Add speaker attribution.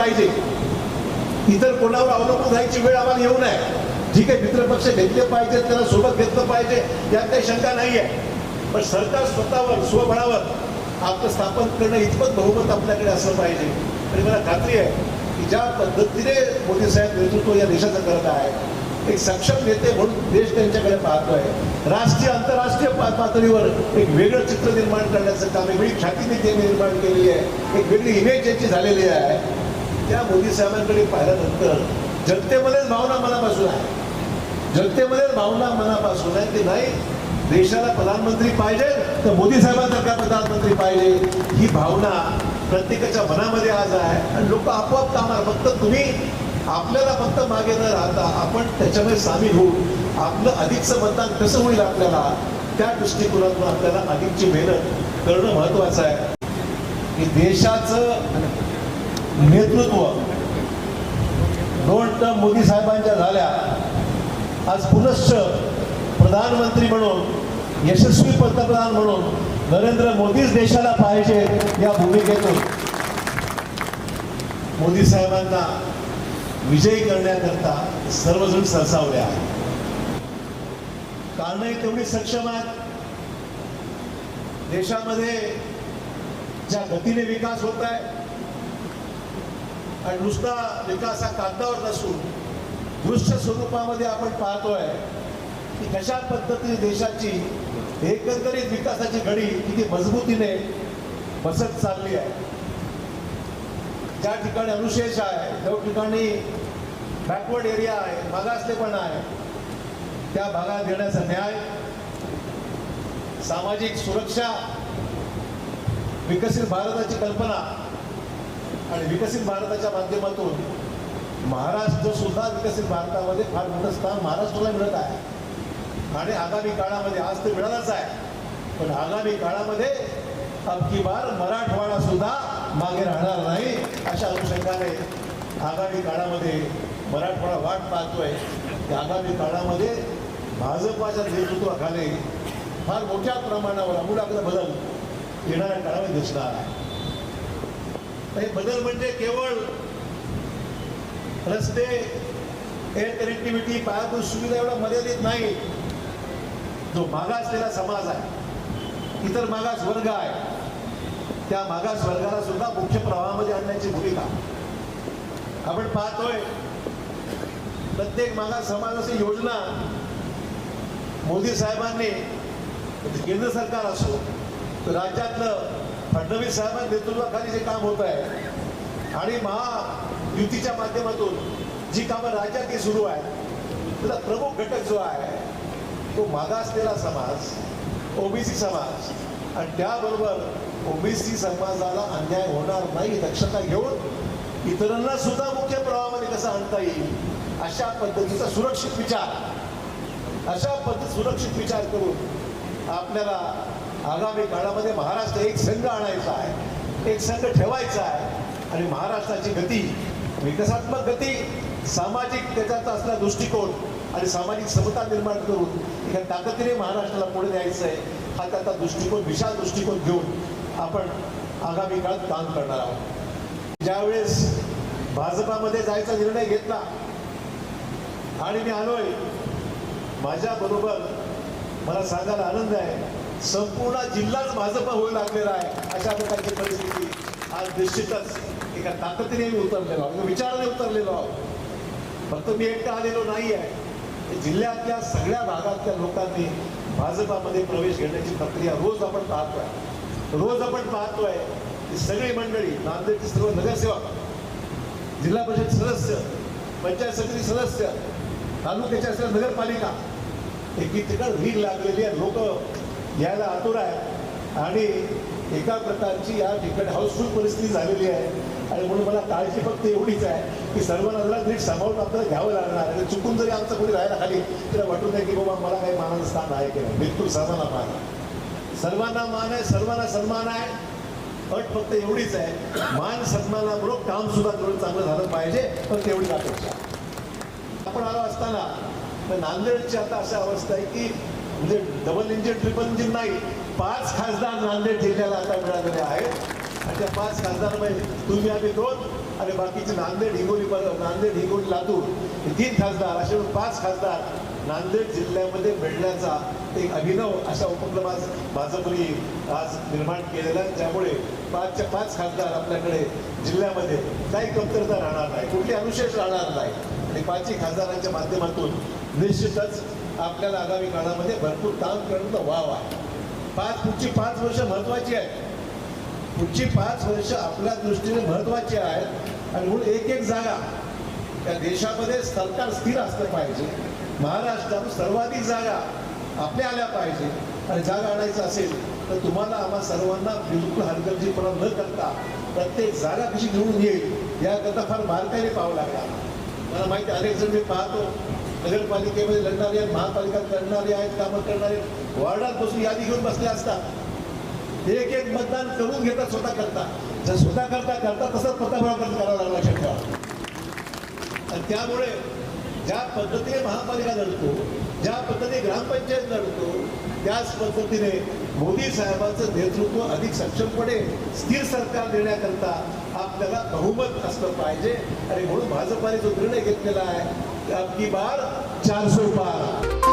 Speaker 1: पाहिजे. इतर कोणावर अवलंबून राहायची वेळ आम्हाला येऊ नये. ठीक आहे मित्रपक्ष घेतले पाहिजे त्याला सोबत घेतलं पाहिजे यात काही शंका नाही आहे पण सरकार स्वतःवर स्वबळावर आपलं स्थापन करणं इतपत बहुमत आपल्याकडे असलं पाहिजे. आणि मला खात्री आहे की ज्या पद्धतीने मोदी साहेब नेतृत्व या देशाचं करत आहे एक सक्षम नेते म्हणून देश त्यांच्याकडे पाहतोय राष्ट्रीय आंतरराष्ट्रीय पातळीवर एक वेगळं चित्र निर्माण करण्याचं काम एक वेगळी ख्याती त्यांनी निर्माण केलेली आहे. एक वेगळी इमेज त्यांची झालेली आहे. त्या मोदी साहेबांकडे पाहिल्यानंतर जनतेमध्येच भावना मनापासून आहे. जनतेमध्येच भावना मनापासून आहे की नाही देशाला प्रधानमंत्री पाहिजे तर मोदी साहेबांसारखा प्रधानमंत्री पाहिजे? ही भावना प्रत्येकाच्या मनामध्ये आज आहे. आणि लोक आपोआप कामार फक्त तुम्ही आपल्याला फक्त मागे न राहता आपण त्याच्यामध्ये सामील होऊ. आपलं अधिकचं मतदान कसं होईल आपल्याला त्या दृष्टिकोनातून आपल्याला अधिकची मेहनत करणं महत्वाचं आहे. की देशाचं नेतृत्व. दोन टर्म मोदी साहेबांच्या झाल्या. आज पुनश्च प्रधानमंत्री म्हणून यशस्वी पंतप्रधान म्हणून नरेंद्र मोदीच देशाला पाहिजे या भूमिकेतून. मोदी साहेबांना विजयी करण्याकरता सर्वजण सरसावले आहेत. कारणही तेवढी सक्षम आहेत. देशामध्ये ज्या गतीने विकास होत आहे आणि नुसता विकास हा कागदावर नसून दृश्य स्वरूपामध्ये आपण पाहतोय की कशा पद्धतीने देशाची एकंदरीत विकासाची घडी किती मजबूतीने बसत चालली आहे. ज्या ठिकाणी अनुशेष आहे त्या ठिकाणी बॅकवर्ड एरिया आहे मागासलेपणा आहे त्या भागात घेण्याचा न्याय सामाजिक सुरक्षा विकसित भारताची कल्पना आणि विकसित भारताच्या माध्यमातून महाराष्ट्र सुद्धा विकसित भारतामध्ये फार मोठं स्थान महाराष्ट्राला मिळत आहे. आणि आगामी काळामध्ये आज तर मिळालाच आहे. पण आगामी काळामध्ये अबकी बार मराठवाडा सुद्धा मागे राहणार नाही अशा अनुषंगाने आगामी काळामध्ये मराठवाडा वाट पाहतोय. की आगामी काळामध्ये भाजपाच्या नेतृत्वाखाली फार मोठ्या प्रमाणावर अमूलाग्र बदल येणाऱ्या काळामध्ये दिसणार आहे. हे बदल म्हणजे केवळ रस्ते एअर कनेक्टिव्हिटी पायाभूत सुविधा एवढा मर्यादित नाही. जो मागासलेला समाज आहे. इतर मागास वर्ग आहे. त्या मागास वर्गाला सुद्धा मुख्य प्रवाहामध्ये आणण्याची भूमिका. आपण पाहतोय प्रत्येक मागास समाजाची योजना मोदी साहेबांनी म्हणजे केंद्र सरकार असो राज्यातलं फडणवीस साहेबांच्या नेतृत्वाखाली जे काम होत आहे आणि महायुतीच्या माध्यमातून जी कामं राज्यात सुरू आहेत त्याचा प्रमुख घटक जो आहे तो मागासलेला समाज ओबीसी समाज. आणि त्याबरोबर ओबीसी समाजाला अन्याय होणार नाही दक्षता घेऊन इतरांना सुद्धा मुख्य प्रवाहामध्ये कसं आणता येईल अशा पद्धतीचा सुरक्षित विचार. अशा पद्धत सुरक्षित विचार करून आपल्याला आगामी काळामध्ये महाराष्ट्र एक संघ आणायचा आहे. एक संघ ठेवायचा आहे. आणि महाराष्ट्राची गती विकासात्मक गती सामाजिक त्याच्यात असला दृष्टिकोन आणि सामाजिक समता निर्माण करून एका ताकदीने महाराष्ट्राला पुढे द्यायचं आहे हा त्याचा दृष्टिकोन विशाल दृष्टिकोन घेऊन आपण आगामी काळात काम करणार आहोत. ज्यावेळेस भाजपामध्ये जायचा निर्णय घेतला आणि मी आलोय माझ्या बरोबर मला सांगायला आनंद आहे. संपूर्ण जिल्हाच भाजपा होऊ लागलेला आहे. अशा प्रकारची परिस्थिती आज निश्चितच एका ताकदीने उतरलेलो आहोत. विचाराने उतरलेलो आहोत. फक्त मी एकटा आलेलो नाही आहे जिल्ह्यातल्या सगळ्या भागातल्या लोकांनी भाजपामध्ये प्रवेश घेण्याची प्रक्रिया रोज आपण पाहतोय. रोज आपण पाहतोय की सगळी मंडळी नांदेडची सर्व नगरसेवक जिल्हा परिषद सदस्य पंचायत समिती सदस्य तालुक्याच्या असलेल्या नगरपालिका एकीकडे रीग लागलेली आहे. लोक घ्यायला आतुर आहे. आणि एका प्रकारची या ठिकाणी हाऊसफुल परिस्थिती झालेली आहे. आणि म्हणून मला काळजी फक्त एवढीच आहे की सर्व जरा नीट सांभाळून आपल्याला घ्यावं लागणार आणि चुकून जरी आमचं कोणी राहायला खाली तिला वाटून नाही की बाबा मला काही मानाचं स्थान आहे की नाही. बिलकुल सर्वांना मान आहे. सर्वांना मान आहे सर्वांना सन्मान आहे. अट फक्त एवढीच आहे. मान सन्मानाबरोबर काम सुद्धा करून चांगलं झालं पाहिजे पण तेवढी अपेक्षा आपण आलो असताना नांदेडची आता अशी अवस्था आहे की म्हणजे डबल इंजिन ट्रिपल इंजिन नाही. पाच खासदार नांदेड जिल्ह्याला आता मिळालेले आहेत. आणि त्या पाच खासदारमध्ये तुम्ही आम्ही दोन आणि बाकीचे नांदेड हिंगोली नांदेड हिंगोली लातूर हे तीन खासदार असे पाच खासदार नांदेड जिल्ह्यामध्ये मिळण्याचा एक अभिनव असा उपक्रम आज भाजपने आज निर्माण केलेला आहे. त्यामुळे पाचच्या पाच खासदार आपल्याकडे जिल्ह्यामध्ये काही कमतरता राहणार नाही कुठली अनुशेष राहणार नाही. आणि पाचही खासदारांच्या माध्यमातून निश्चितच आपल्याला आगामी काळामध्ये भरपूर काम करणं वाव आहे. पाच पुढची पाच वर्ष महत्वाची आहेत. पुढची पाच वर्ष आपल्या दृष्टीने महत्वाची आहेत. आणि म्हणून एक एक जागा त्या देशामध्ये सरकार स्थिर असलं पाहिजे. महाराष्ट्रात सर्वाधिक जागा आपल्या आल्या पाहिजे. आणि जागा आणायचं असेल तर तुम्हाला आम्हा सर्वांना बिलकुल हलगर्जीपणा न करता प्रत्येक जागा कशी घेऊन येईल याकरता फार बारकाईने पाहावं लागला मला माहिती अनेक जण मी पाहतो. नगरपालिकेमध्ये लढणारे आहेत महापालिका लढणारे आहेत कामं करणारे आहेत. वॉर्डात बसून यादी घेऊन बसले असतात. एक एक मतदान करून घेतात स्वतः करता. जर स्वतः करता करता तसंच पत्तापुराव करावा लागला लक्षात ठेवा आणि त्यामुळे ज्या पद्धतीने महापालिका लढतो ज्या पद्धतीने ग्रामपंचायत लढतो त्याच पद्धतीने मोदी साहेबांचं नेतृत्व अधिक सक्षमपणे स्थिर सरकार देण्याकरता आपल्याला बहुमत असलं पाहिजे. आणि म्हणून भाजपाने जो निर्णय घेतलेला आहे अब की बार 400 पार।